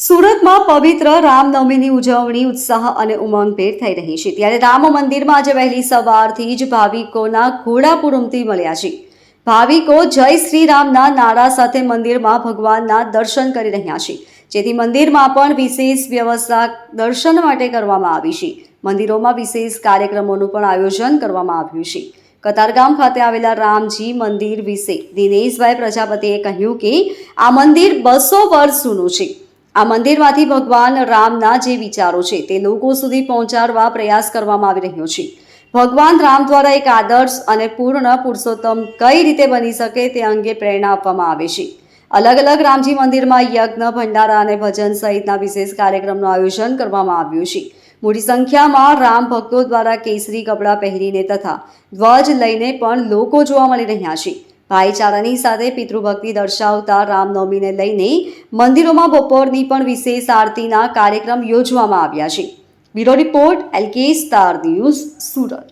સુરતમાં પવિત્ર રામનવમીની ઉજવણી, ઉત્સાહ અને ઉમંગભેર થઈ રહી છે. ત્યારે રામ મંદિરમાં આજે વહેલી સવારથી જ ભાવિકોના ઘોડાપુર ઉમટી મળ્યા છે. ભાવિકો જય શ્રી રામના નારા સાથે મંદિરમાં ભગવાનના દર્શન કરી રહ્યા છે. જેથી મંદિરમાં પણ વિશેષ વ્યવસ્થા દર્શન માટે કરવામાં આવી છે. મંદિરોમાં વિશેષ કાર્યક્રમોનું પણ આયોજન કરવામાં આવ્યું છે. કતારગામ ખાતે આવેલા રામજી મંદિર વિશે દિનેશભાઈ પ્રજાપતિએ કહ્યું કે આ મંદિર બસો વર્ષ જૂનું છે. આ મંદિરમાંથી ભગવાન રામના જે વિચારો છે તે લોકો સુધી પહોંચાડવા પ્રયાસ કરવામાં આવી રહ્યો છે. ભગવાન રામ દ્વારા એક આદર્શ અને પૂર્ણ પુરુષોત્તમ કઈ રીતે બની શકે તે અંગે પ્રેરણા આપવામાં આવે છે. અલગ અલગ રામજી મંદિરમાં યજ્ઞ, ભંડારા અને ભજન સહિતના વિશેષ કાર્યક્રમનું આયોજન કરવામાં આવ્યું છે. મોટી સંખ્યામાં રામ ભક્તો દ્વારા કેસરી કપડાં પહેરીને તથા ધ્વજ લઈને પણ લોકો જોવા મળી રહ્યા છે. ભાઈચારાની સાથે પિતૃભક્તિ દર્શાવતા રામનવમીને લઈને મંદિરોમાં બપોરની પણ વિશેષ આરતીના કાર્યક્રમ યોજવામાં આવ્યા છે. Bureau report LK star news Surat.